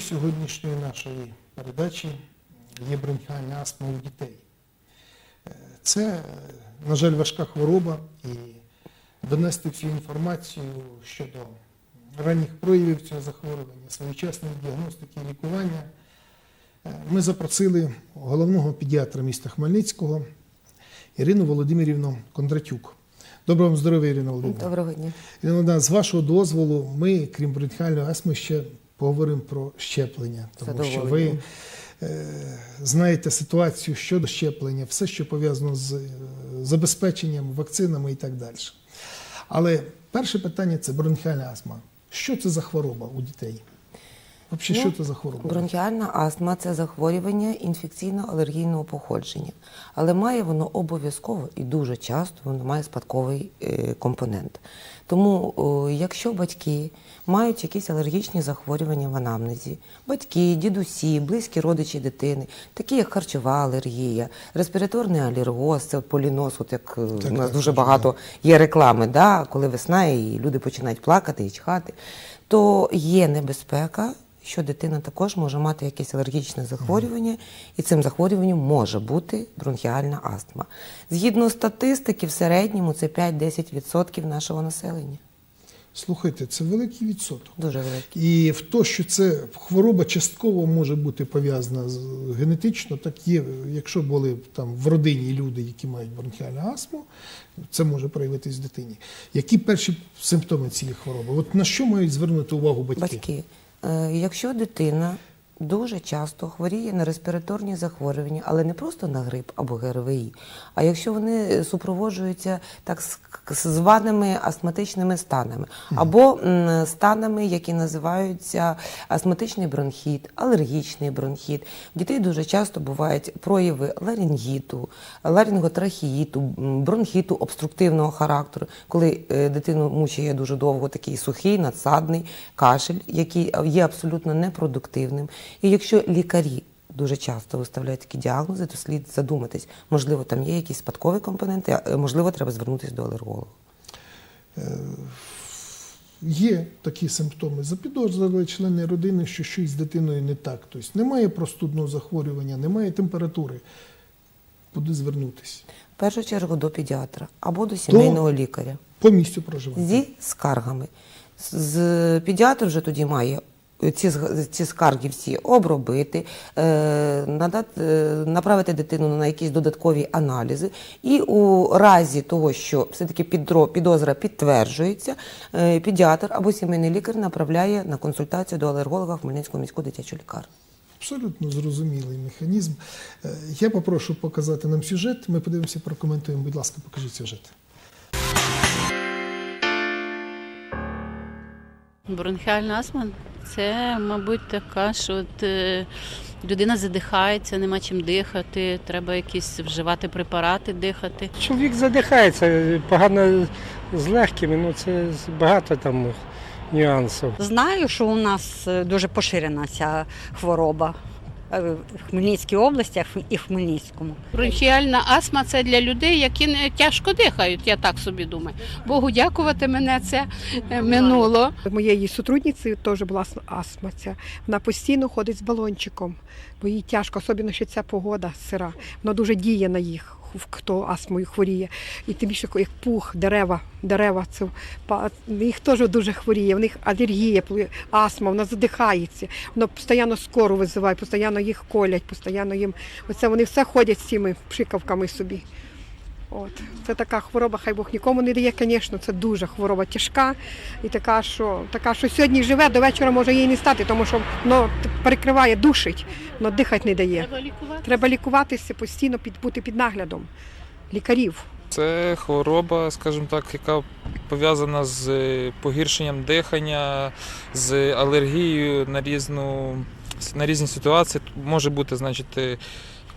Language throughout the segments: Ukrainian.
сьогоднішньої нашої передачі є бронхіальна астма у дітей. Е, Це, е, на жаль, важка хвороба і донести всю інформацію щодо ранніх проявів цього захворювання, своєчасної діагностики і лікування. Е, Ми запросили головного педіатра міста Хмельницького Ірину Володимирівну Кондратюк. Доброго вам здоров'я, Ірина Володимирівна. Доброго дня. Ірина Володимирівна, з вашого дозволу, ми, крім бронхіальної астми, ще поговоримо про щеплення, тому що ви е, знаєте ситуацію щодо щеплення, все, що пов'язано з е, забезпеченням, вакцинами і так далі. Але перше питання це бронхіальна астма. Що це за хвороба у дітей? Взагалі, Ну, що це за хвороба? Бронхіальна астма це захворювання інфекційно-алергійного походження, але має воно обов'язково і дуже часто воно має спадковий е, компонент. Тому, о, якщо батьки мають якісь алергічні захворювання в анамнезі, батьки, дідусі, близькі родичі дитини, такі як харчова алергія, респіраторний алергоз, це полінос, от як е, Так, у нас так, дуже так, багато є реклами, да, коли весна і люди починають плакати і чхати, то є небезпека, що дитина також може мати якесь алергічне захворювання, і цим захворюванням може бути бронхіальна астма. Згідно статистики, в середньому це 5-10% нашого населення. Слухайте, це великий відсоток. Дуже великий. І в то, що це хвороба частково може бути пов'язана з генетично, так є, якщо були там в родині люди, які мають бронхіальну астму, це може проявитись в дитині. Які перші симптоми цієї хвороби? От на що мають звернути увагу батьки? Батьки, якщо дитина дуже часто хворіє на респіраторні захворювання, але не просто на грип або ГРВІ, а якщо вони супроводжуються так званими астматичними станами, або станами, які називаються астматичний бронхіт, алергічний бронхіт. У дітей дуже часто бувають прояви ларингіту, ларинготрахеїту, м, бронхіту обструктивного характеру, коли е, дитину мучає дуже довго такий сухий, надсадний кашель, який є абсолютно непродуктивним. І якщо лікарі дуже часто виставляють такі діагнози, то слід задуматись, можливо, там є якісь спадкові компоненти, е, можливо, треба звернутися до алерголога. Є такі симптоми. Запідозрили члени родини, що щось з дитиною не так. Тобто немає простудного захворювання, немає температури. Куди звернутися? В першу чергу до педіатра або до сімейного лікаря. По місцю проживання. зі скаргами. З педіатр вже тоді має ці, ці скарги всі обробити, е, надати, е, направити дитину на якісь додаткові аналізи. І у разі того, що все-таки підро- підозра підтверджується, е, педіатр або сімейний лікар направляє на консультацію до алерголога в Хмельницьку міську дитячу лікарню. Абсолютно зрозумілий механізм. Я попрошу показати нам сюжет. Ми подивимося, прокоментуємо. Будь ласка, покажіть сюжет. Бронхіальна астма це, мабуть, така, що от, е, людина задихається, нема чим дихати, треба якісь вживати препарати, дихати. Чоловік задихається, погано з легкими, ну це багато там нюансів. Знаю, що у нас е, дуже поширена ця хвороба в Хмельницькій області і в Хмельницькому. Бронхіальна астма це для людей, які не тяжко дихають, я так собі думаю. Богу дякувати, мене це е, минуло. Моєї сотрудниці теж була ас- астма ця. Вона постійно ходить з балончиком, бо їй тяжко, особливо що ця погода сира. Вона дуже діє на їх, хто астмою хворіє. І тим більше як пух, дерева, дерева це їх теж дуже хворіє. В них алергія, астма, вона задихається. Вона постійно скору визиває, постійно їх колять, постійно їм. Оце вони все ходять з цими пшикавками собі. От це така хвороба, хай Бог нікому не дає, звісно, це дуже хвороба тяжка і така, що така, що сьогодні живе, до вечора може їй не стати, тому що воно перекриває, душить, воно дихати не дає. Треба лікувати. Треба лікуватися постійно під бути під наглядом лікарів. Це хвороба, скажімо так, яка пов'язана з е, погіршенням дихання, з алергією на різну на різні ситуації. Може бути, значить, е,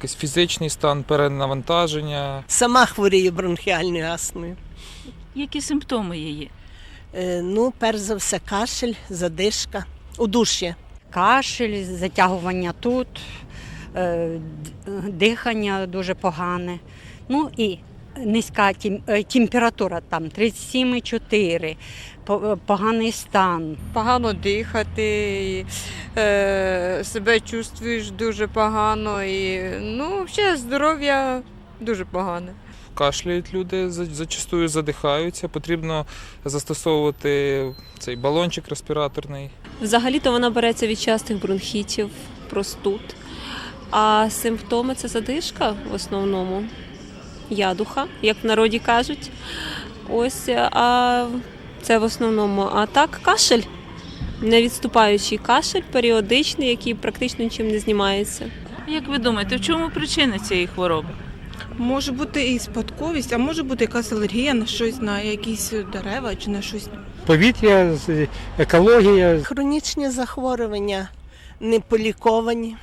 якийсь фізичний стан, перенавантаження. Сама хворію бронхіальною астмою. Які симптоми її? Е, Ну, перш за все, кашель, задишка, удуш'я. Кашель, затягування тут, е, дихання дуже погане. Ну і низька е, температура, там 37,4, е, поганий стан. погано дихати, е, себе чувствуєш дуже погано і ну, взагалі здоров'я дуже погане. Кашляють люди, зачастую задихаються. Потрібно застосовувати цей балончик респіраторний. Взагалі-то вона береться від частих бронхітів, простуд. А симптоми це задишка в основному, ядуха, як в народі кажуть. Ось, а це в основному. А так, кашель, невідступаючий кашель, періодичний, який практично нічим не знімається. Як ви думаєте, в чому причина цієї хвороби? Може бути і спадковість, а може бути якась алергія на щось, на якісь дерева чи на щось. Повітря, екологія, Хронічні захворювання не поліковані.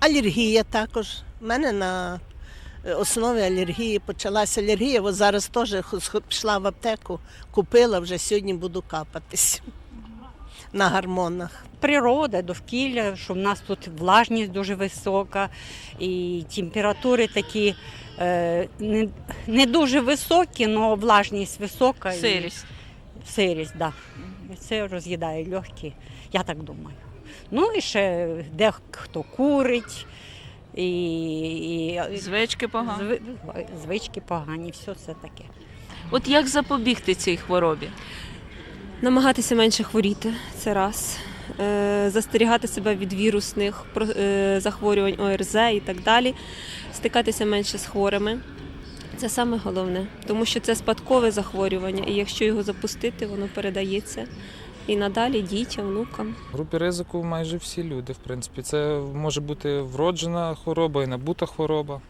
Алергія також. У мене на е, основі алергії почалася алергія. От зараз теж пішла в аптеку, купила, вже сьогодні буду капатись на гормонах. Природа, довкілля, що в нас тут влажність дуже висока, і температури такі е, не, не дуже високі, але влажність висока. і- Сирість. Сирість, так. Да. Це роз'їдає легкі, я так думаю. Ну і ще дехто курить, і, і Звички погані. зви- звички погані, все це таке. От як запобігти цій хворобі? Намагатися менше хворіти це раз. Е, Застерігати себе від вірусних про- е, захворювань ОРЗ і так далі, стикатися менше з хворими. Це саме головне, тому що це спадкове захворювання, і якщо його запустити, воно передається і надалі дітям, внукам. В групі ризику майже всі люди, в принципі. Це може бути вроджена хвороба і набута хвороба.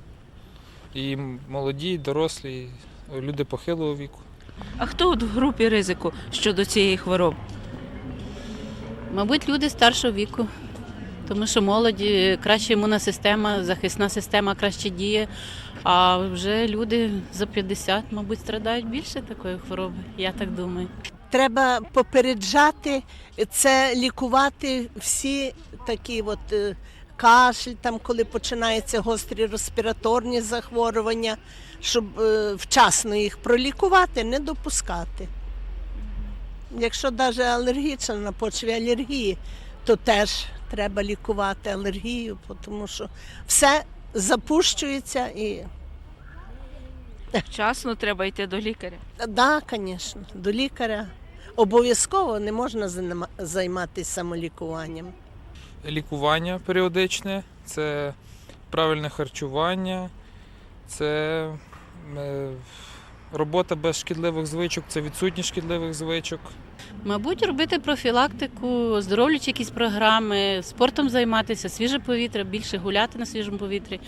І молоді, і дорослі, і люди похилого віку. А хто от в групі ризику щодо цієї хвороби? Мабуть, люди старшого віку. Тому що молоді краща імунна система, захисна система краще діє. А вже люди за 50, мабуть, страдають більше такої хвороби, я так думаю. Треба попереджати це, лікувати всі такі от е, кашель, там, коли починаються гострі респіраторні захворювання, щоб е, вчасно їх пролікувати, не допускати. Якщо навіть алергічна на почві алергії, то теж треба лікувати алергію, тому що все запущується і Вчасно треба йти до лікаря. Так, звісно, до лікаря. Обов'язково не можна займатися самолікуванням. Лікування періодичне, це правильне харчування, це е, робота без шкідливих звичок, це відсутність шкідливих звичок. Мабуть, робити профілактику, оздоровлюючі якісь програми, спортом займатися, свіже повітря, більше гуляти на свіжому повітрі,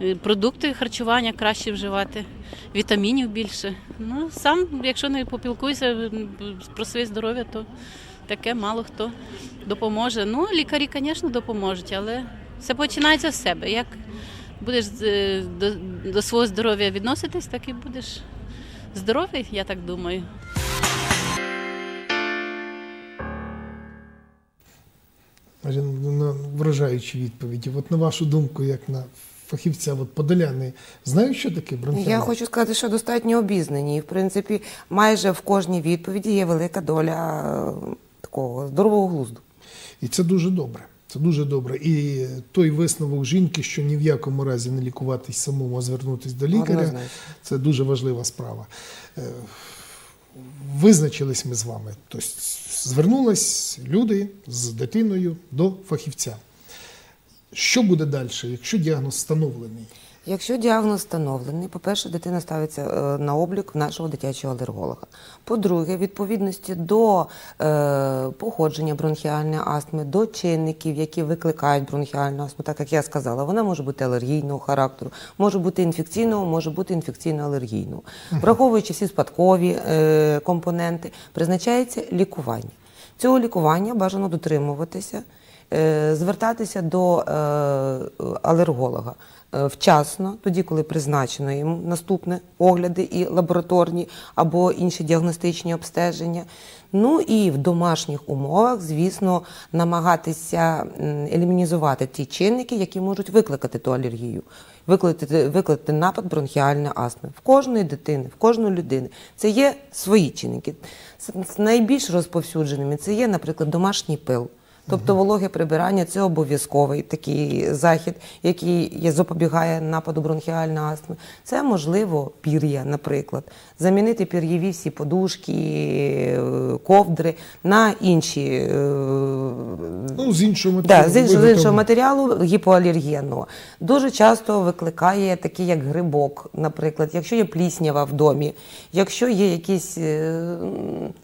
е, продукти харчування краще вживати, вітамінів більше. Ну, сам, якщо не попілкуєшся м, про своє здоров'я, то таке мало хто допоможе. Ну, лікарі, звісно, допоможуть, але все починається з себе. Як будеш е, до, до свого здоров'я відноситись, так і будеш здоровий, я так думаю. На вражаючі відповіді. От на вашу думку, як на фахівця, от подоляни знають, що таке бронхіальний? Я хочу сказати, що достатньо обізнані. І, в принципі, майже в кожній відповіді є велика доля е, такого здорового глузду. І це дуже добре. Це дуже добре. І той висновок жінки, що ні в якому разі не лікуватись самому, а звернутися до лікаря, це дуже важлива справа. Визначились ми з вами. Тобто звернулись люди з дитиною до фахівця. Що буде далі, якщо діагноз встановлений? Якщо діагноз встановлений, по-перше, дитина ставиться е, на облік нашого дитячого алерголога. По-друге, відповідності до е, походження бронхіальної астми, до чинників, які викликають бронхіальну астму, так як я сказала, вона може бути алергійного характеру, може бути інфекційного, може бути інфекційно-алергійного. Враховуючи всі спадкові е, компоненти, призначається лікування. Цього лікування бажано дотримуватися звертатися до е, алерголога е, вчасно, тоді, коли призначено їм наступне огляди і лабораторні або інші діагностичні обстеження. Ну і в домашніх умовах, звісно, намагатися елімінізувати ті чинники, які можуть викликати ту алергію, викликати, викликати напад бронхіальної астми. В кожної дитини, в кожної людини. Це є свої чинники. Найбільш розповсюдженими це є, наприклад, домашній пил. Тобто вологе прибирання це обов'язковий такий захід, який запобігає нападу бронхіальної астми. Це можливо пір'я, наприклад, замінити пір'єві всі подушки, е, ковдри на інші е, Ну, з іншого Да, матеріалу. з іншого, з іншого матеріалу гіпоалергенного. Дуже часто викликає такий, як грибок, наприклад, якщо є пліснява в домі, якщо є якісь е,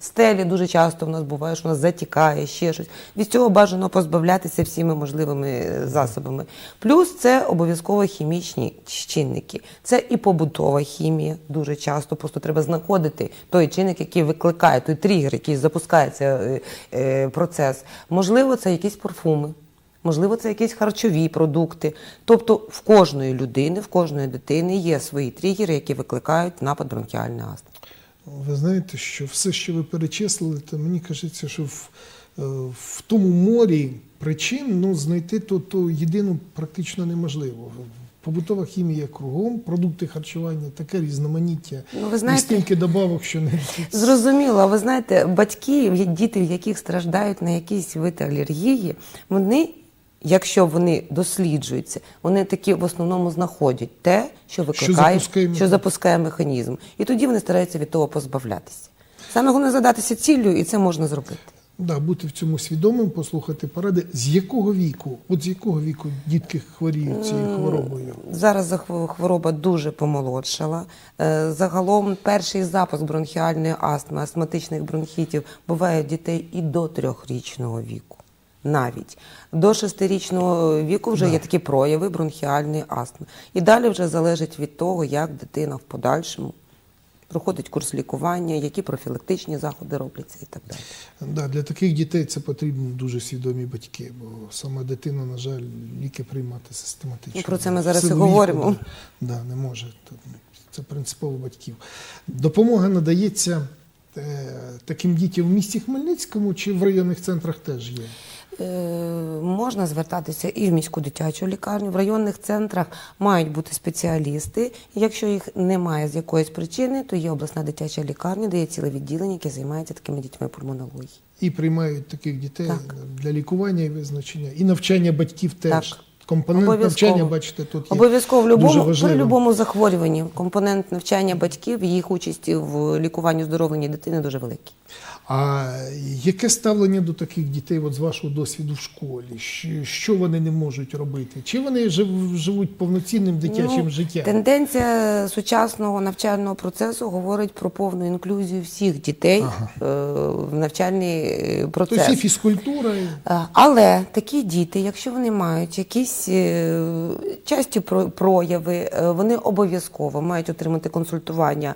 стелі, дуже часто в нас буває, що у нас затікає, ще щось. Від цього бажано позбавлятися всіми можливими засобами. Плюс це обов'язково хімічні чинники. Це і побутова хімія дуже часто. Просто треба знаходити той чинник, який викликає, той тригер, який запускає цей е, е, процес. Можливо, це якісь парфуми. Можливо, це якісь харчові продукти. Тобто в кожної людини, в кожної дитини є свої тригери, які викликають напад бронхіальної астми. Ви знаєте, що все, що ви перечислили, то мені кажеться, що в, е, в тому морі причин ну, знайти то, то єдину практично неможливо. Побутова хімія кругом, продукти харчування, таке різноманіття. Ну, ви І знаєте, стільки добавок, що не Зрозуміло, а ви знаєте, батьки, діти, в яких страждають на якісь види алергії, вони, якщо вони досліджуються, вони таки в основному знаходять те, що викликає, запускає що запускає механізм. І тоді вони стараються від того позбавлятися. Саме головне задатися ціллю, і це можна зробити. Да, бути в цьому свідомим, послухати поради. З якого віку? От з якого віку дітки хворіють цією хворобою? Зараз хвороба дуже помолодшала. Е, Загалом перший запуск бронхіальної астми, астматичних бронхітів буває у дітей і до трьохрічного віку. Навіть до шестирічного віку вже є такі прояви бронхіальної астми. І далі вже залежить від того, як дитина в подальшому проходить курс лікування, які профілактичні заходи робляться і так далі. Да, для таких дітей це потрібні дуже свідомі батьки, бо сама дитина, на жаль, ліки приймати систематично. Ну, про це ми зараз і говоримо. Да, не може. Це принципово батьків. Допомога надається е, таким дітям в місті Хмельницькому чи в районних центрах теж є? Е, Можна звертатися і в міську дитячу лікарню. В районних центрах мають бути спеціалісти. Якщо їх немає з якоїсь причини, то є обласна дитяча лікарня, де є ціле відділення, яке займається такими дітьми пульмонології. І приймають таких дітей Так. для лікування і визначення, і навчання батьків теж. Так. Компонент навчання, бачите, тут є Обов'язково в любому, при будь-якому захворюванні компонент навчання батьків, їх участі в лікуванні оздоровленні дитини дуже великий. А яке ставлення до таких дітей, от з вашого досвіду в школі? Що, вони не можуть робити? Чи вони жив- живуть повноцінним дитячим Ну, життям? Тенденція сучасного навчального процесу говорить про повну інклюзію всіх дітей е, в навчальний е, процес. Тобто і фізкультура. Е, Але такі діти, якщо вони мають якісь часті про- прояви, вони обов'язково мають отримати консультування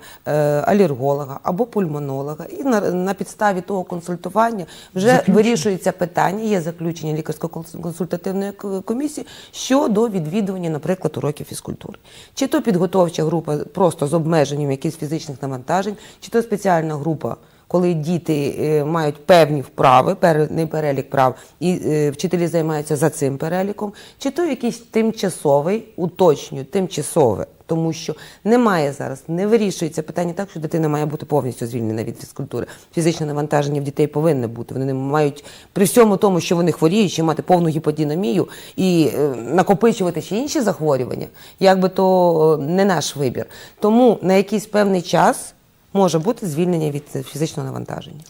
алерголога або пульмонолога. І на, на підставі того консультування вже Заключення. вирішується питання, є заключення лікарсько-консультативної комісії щодо відвідування, наприклад, уроків фізкультури. Чи то підготовча група просто з обмеженням якихось фізичних навантажень, чи то спеціальна група коли діти е, мають певні вправи, певний перелік прав, і е, вчителі займаються за цим переліком, чи то якийсь тимчасовий, уточнюю, тимчасове, тому що немає зараз, не вирішується питання так, що дитина має бути повністю звільнена від фізкультури. Фізичне навантаження в дітей повинне бути. Вони не мають при всьому тому, що вони хворіють, ще мати повну гіподінамію і е, накопичувати ще інші захворювання, якби то не наш вибір. Тому на якийсь певний час може бути звільнення від фізичного навантаження.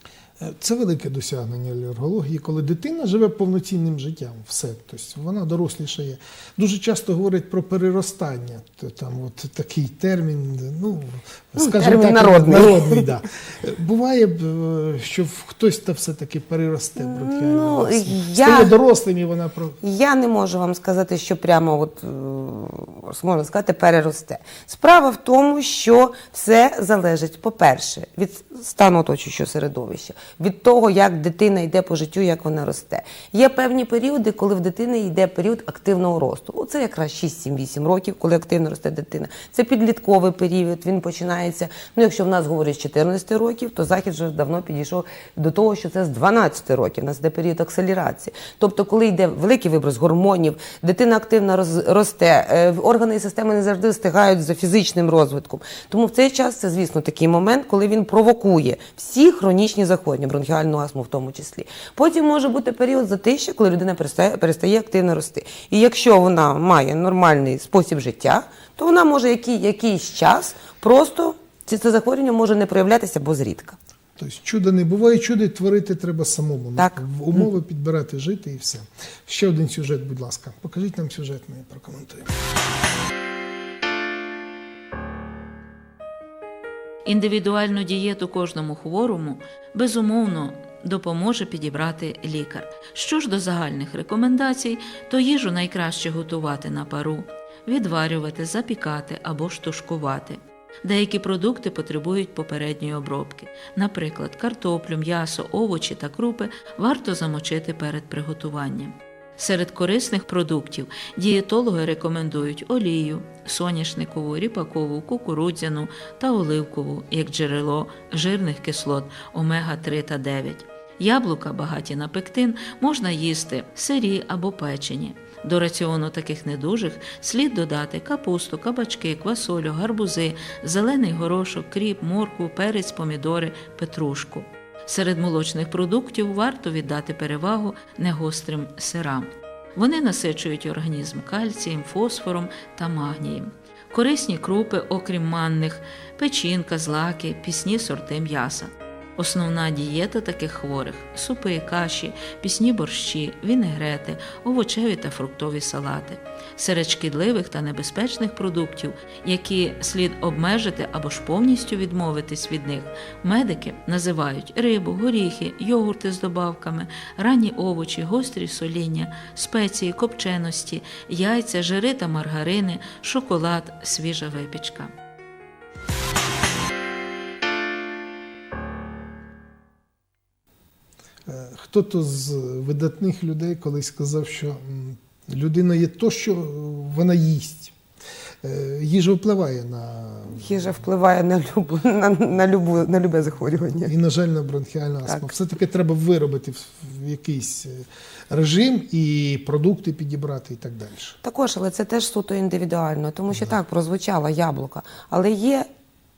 Е, Це велике досягнення алергології, коли дитина живе повноцінним життям. Все. Тобто вона дорослішає. Дуже часто говорять про переростання. Там от такий термін, ну, скажімо термін так, народний. народний да. Буває, е, що хтось та все-таки переросте бронхіальну Ну, я- Стає дорослим і вона про. Я не можу вам сказати, що прямо от е, можна сказати, переросте. Справа в тому, що все залежить, по-перше, від стану оточуючого середовища, від того, як дитина йде по життю, як вона росте. Є певні періоди, коли в дитини йде період активного росту. Оце якраз 6-7-8 років, коли активно росте дитина. Це підлітковий період. Він починається. Ну, якщо в нас говорять з 14 років, то захід вже давно підійшов до того, що це з 12 років. У нас йде період акселерації. Тобто, коли йде великий виброс гормонів, дитина активно роз- росте, е, органи і системи не завжди встигають за фізичним розвитком. Тому в цей час це, звісно, такий момент, коли він провокує всі хронічні захворювання, бронхіальну астму в тому числі. Потім може бути період затища, коли людина перестає, перестає активно рости. І якщо вона має нормальний спосіб життя, то вона може який, якийсь час просто це, це захворювання може не проявлятися, бо зрідка. Тобто чуда не буває, чуди творити треба самому. Так. Умови підбирати, жити і все. Ще один сюжет, будь ласка. Покажіть нам сюжет, ми прокоментуємо. Індивідуальну дієту кожному хворому безумовно допоможе підібрати лікар. Що ж до загальних рекомендацій, то їжу найкраще готувати на пару, відварювати, запікати або ж тушкувати. Деякі продукти потребують попередньої обробки. Наприклад, картоплю, м'ясо, овочі та крупи варто замочити перед приготуванням. Серед корисних продуктів дієтологи рекомендують олію, соняшникову, ріпакову, кукурудзяну та оливкову як джерело жирних кислот омега-3 та 9. Яблука, багаті на пектин, можна їсти сирі або печені. До раціону таких недужих слід додати капусту, кабачки, квасолю, гарбузи, зелений горошок, кріп, моркву, перець, помідори, петрушку. Серед молочних продуктів варто віддати перевагу негострим сирам. Вони насичують організм кальцієм, фосфором та магнієм. Корисні крупи, окрім манних, печінка, злаки, пісні сорти м'яса. Основна дієта таких хворих супи, каші, пісні борщі, вінегрети, овочеві та фруктові салати. Серед шкідливих та небезпечних продуктів, які слід обмежити або ж повністю відмовитись від них, медики називають рибу, горіхи, йогурти з добавками, ранні овочі, гострі соління, спеції, копченості, яйця, жири та маргарини, шоколад, свіжа випічка. Хто-то з видатних людей колись сказав, що людина є то, що вона їсть. Е, Їжа впливає на Їжа впливає на любу на, на любу на любе захворювання. і, на жаль, на бронхіальну астму. Все-таки треба виробити в- якийсь е, режим і продукти підібрати і так далі. Також, але це теж суто індивідуально, тому що так прозвучала яблука. Але є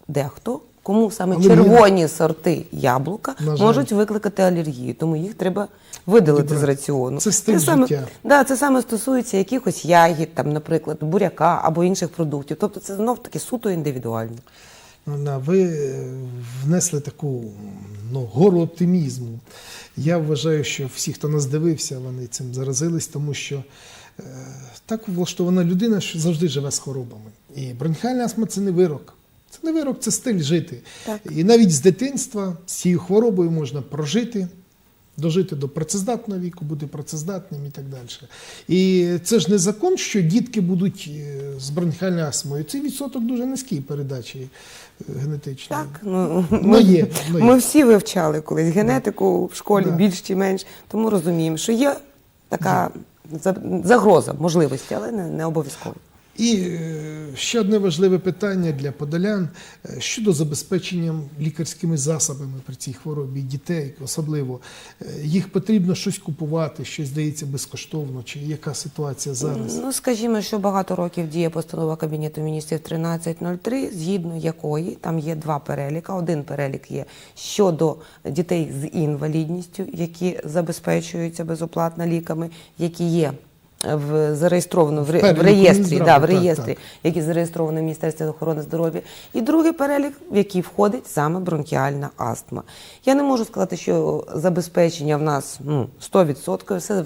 дехто, кому саме Але червоні сорти яблука можуть викликати алергію, тому їх треба видалити Підібрати. з раціону. Це стиль саме, життя. Да, це саме стосується якихось ягід, там, наприклад, буряка або інших продуктів. Тобто це знов таки суто індивідуально. Ви е, внесли таку ну, гору оптимізму. Я вважаю, що всі, хто нас дивився, вони цим заразились, тому що е, так влаштована людина що завжди живе з хворобами. І бронхіальна астма це не вирок. Не вирок, це стиль жити. Так. І навіть з дитинства з цією хворобою можна прожити. Дожити до працездатного віку, бути працездатним і так далі. І це ж не закон, що дітки будуть е, з бронхіальною астмою. Цей відсоток дуже низький передачі е, генетичної. Так, ну, Ну, ми, є, ну, є. ми всі вивчали колись генетику в школі Да. більш чи менш, тому розуміємо, що є така загроза можливості, але не, не обов'язково. І е, ще одне важливе питання для подолян е, щодо забезпечення лікарськими засобами при цій хворобі дітей, особливо Е, їх потрібно щось купувати, щось здається безкоштовно, чи яка ситуація зараз? Ну, скажімо, що багато років діє постанова Кабінету міністрів 1303, згідно якої там є два переліка. Один перелік є щодо дітей з інвалідністю, які забезпечуються безоплатно ліками, які є. В зареєстровано в, в реєстрі, да, в так, реєстрі, так. які зареєстровані в Міністерстві охорони здоров'я, і другий перелік, в який входить саме бронхіальна астма. Я не можу сказати, що забезпечення в нас ну, 100%, все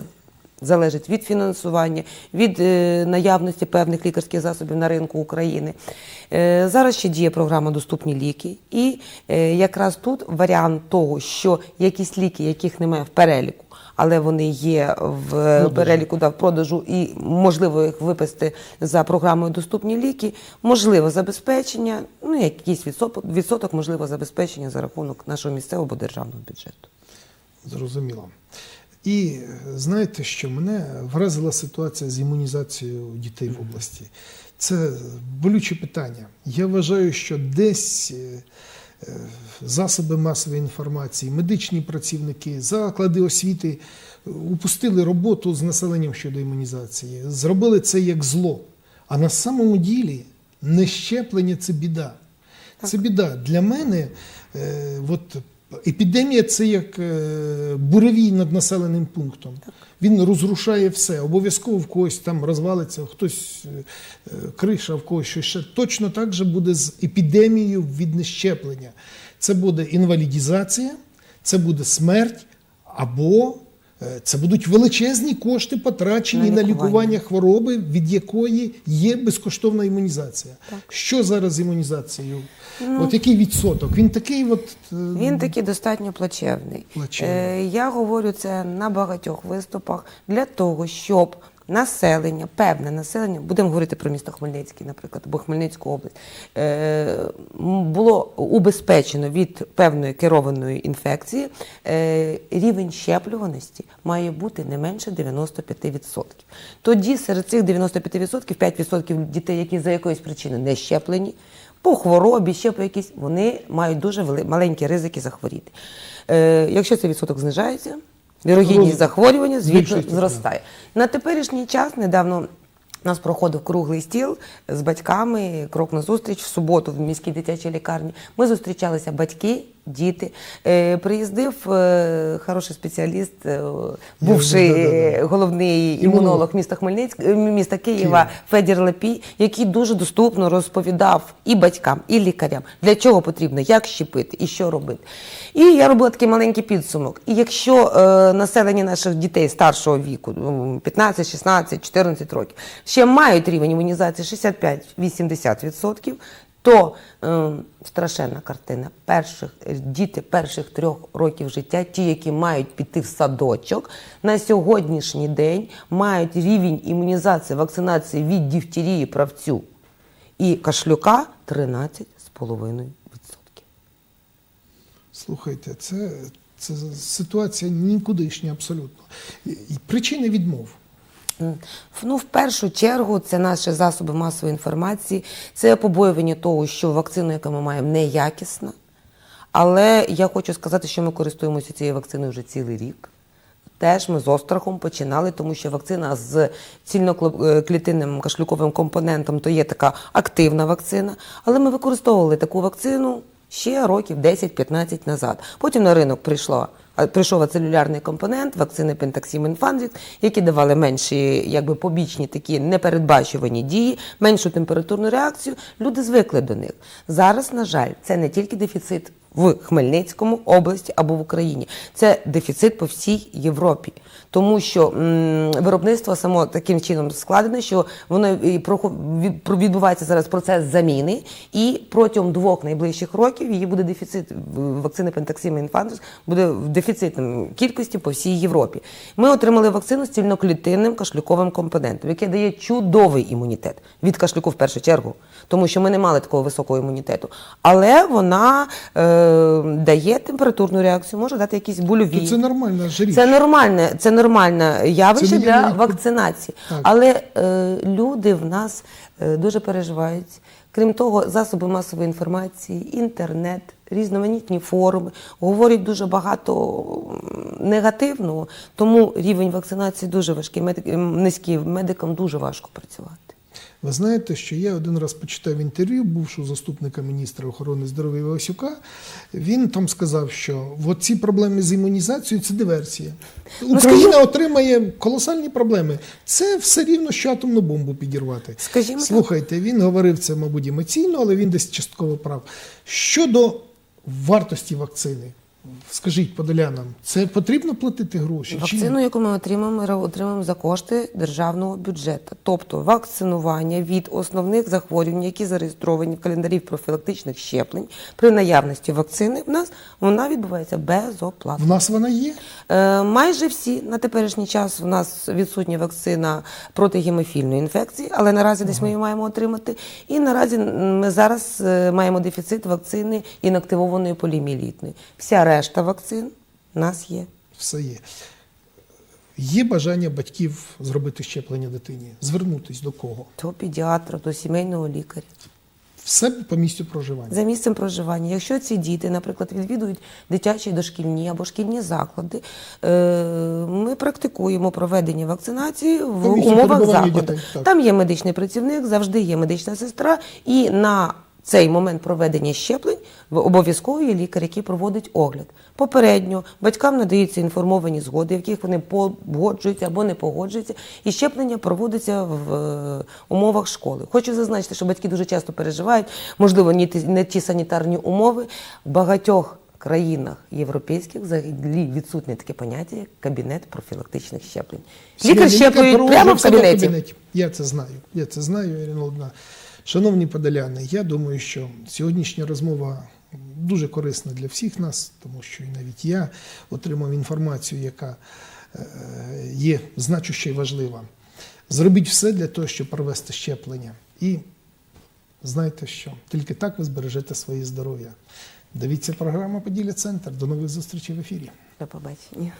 залежить від фінансування, від е, наявності певних лікарських засобів на ринку України. Е, Зараз ще діє програма Доступні ліки, і е, якраз тут варіант того, що якісь ліки, яких немає в переліку, але вони є в переліку да, в продажу і можливо їх виписати за програмою Доступні ліки, можливо забезпечення, ну якийсь відсоток, відсоток можливо забезпечення за рахунок нашого місцевого або державного бюджету. Зрозуміло. І е, знаєте, що мене вразила ситуація з імунізацією дітей в області. Це болюче питання. Я вважаю, що десь е, засоби масової інформації, медичні працівники, заклади освіти е, упустили роботу з населенням щодо імунізації, зробили це як зло. А на самому ділі нещеплення це біда. Це біда. Для мене е, от, епідемія це як е, буревій над населеним пунктом. Він розрушає все. Обов'язково в когось там розвалиться, хтось е, криша, в когось щось ще. Точно так же буде з епідемією від нещеплення. Це буде інвалідізація, це буде смерть або. е, Це будуть величезні кошти, потрачені На на лікування. лікування хвороби, від якої є безкоштовна імунізація. Що зараз з імунізацією? От який відсоток? Він такий, от е, Він такий достатньо плачевний. Плачевний. Е, я говорю це на багатьох виступах для того, щоб населення, певне населення, будемо говорити про місто Хмельницький, наприклад, або Хмельницьку область, е, було убезпечено від певної керованої інфекції. Е, рівень щеплюваності має бути не менше 95%. Тоді серед цих 95% 5% дітей, які за якоїсь причини не щеплені, по хворобі, ще по якійсь, вони мають дуже вели- маленькі ризики захворіти. Е, якщо цей відсоток знижається, вірогідність захворювання, звісно, зростає. На теперішній час недавно. У нас проходив круглий стіл з батьками, крок на зустріч в суботу в міській дитячій лікарні. Ми зустрічалися батьки, діти. Е, приїздив е, хороший спеціаліст, е, бувший головний Імунолог. міста Хмельницьк, міста Києва. Федір Лепій, який дуже доступно розповідав і батькам, і лікарям, для чого потрібно, як щепити і що робити. І я робила такий маленький підсумок. І якщо е, населення наших дітей старшого віку, ну, 15, 16, 14 років, ще мають рівень імунізації 65-80%, то е, страшенна картина. Перших е, діти перших трьох років життя, ті, які мають піти в садочок, на сьогоднішній день мають рівень імунізації, вакцинації від дифтерії правцю і кашлюка 13,5%. Слухайте, це, це ситуація нікудишня абсолютно. Причини відмов. Ну, в першу чергу, це наші засоби масової інформації, це побоювання того, що вакцина, яку ми маємо, неякісна. Але я хочу сказати, що ми користуємося цією вакциною вже цілий рік. Теж ми з острахом починали, тому що вакцина з цільноклітинним кашлюковим компонентом то є така активна вакцина. Але ми використовували таку вакцину ще років 10-15 назад. Потім на ринок прийшло. Прийшов ацелюлярний компонент, вакцини Пентаксім Інфанзіт, які давали менші якби, побічні такі непередбачувані дії, меншу температурну реакцію. Люди звикли до них. Зараз, на жаль, це не тільки дефіцит в Хмельницькому області або в Україні. Це дефіцит по всій Європі, тому що виробництво само таким чином складене, що воно відбувається зараз процес заміни, і протягом двох найближчих років її буде дефіцит вакцини Пентаксим Інфантус буде в дефіцитній кількості по всій Європі. Ми отримали вакцину з цільноклітинним кашлюковим компонентом, який дає чудовий імунітет від кашлюку в першу чергу, тому що ми не мали такого високого імунітету. Але вона е, дає температурну реакцію, може дати якісь больові. То це нормальна ж річ. Це нормальне, це нормальне явище Це для навіть- вакцинації. Так. Але е, люди в нас е, дуже переживають. Крім того, засоби масової інформації, інтернет, різноманітні форуми говорять дуже багато негативного, тому рівень вакцинації дуже важкий, медик- низький. Медикам дуже важко працювати. Ви знаєте, що я один раз почитав інтерв'ю бувшого заступника міністра охорони здоров'я Івасюка. Він там сказав, що от ці проблеми з імунізацією це диверсія. Ну, Україна отримає колосальні проблеми. Це все рівно, що атомну бомбу підірвати. Скажімо. Слухайте, він говорив це, мабуть, емоційно, але він десь частково прав. Щодо вартості вакцини. Скажіть подолянам, це потрібно платити гроші? Вакцину, яку ми отримаємо, ми отримаємо за кошти державного бюджету. Тобто вакцинування від основних захворювань, які зареєстровані в календарі профілактичних щеплень, при наявності вакцини в нас вона відбувається безоплатно. В нас вона є? Е, майже всі на теперішній час в нас відсутня вакцина проти гемофільної інфекції, але наразі десь ми її маємо отримати. І наразі ми зараз е, маємо дефіцит вакцини інактивованої полімілітної. Вся решта вакцин в нас є. Все є. Є бажання батьків зробити щеплення дитині, звернутись до кого? До педіатра, до сімейного лікаря. Все по місцю проживання. За місцем проживання. Якщо ці діти, наприклад, відвідують дитячі дошкільні або шкільні заклади, е, ми практикуємо проведення вакцинації в умовах закладу. дітей. Там є медичний працівник, завжди є медична сестра, і на цей момент проведення щеплень в- обов'язково є лікар, який проводить огляд. Попередньо батькам надаються інформовані згоди, в яких вони погоджуються або не погоджуються, і щеплення проводиться в е, умовах школи. Хочу зазначити, що батьки дуже часто переживають, можливо, не ті, санітарні умови в багатьох. країнах європейських взагалі відсутнє таке поняття, як кабінет профілактичних щеплень. Лікар щеплює прямо в себе кабінеті. Я це знаю. Я це знаю, Ірина Володимирівна. Шановні подоляни, я думаю, що сьогоднішня розмова дуже корисна для всіх нас, тому що і навіть я отримав інформацію, яка е, є значуща і важлива. Зробіть все для того, щоб провести щеплення. І знайте що, тільки так ви збережете своє здоров'я. Дивіться програму Поділля Центр. До нових зустрічей в ефірі. До побачення.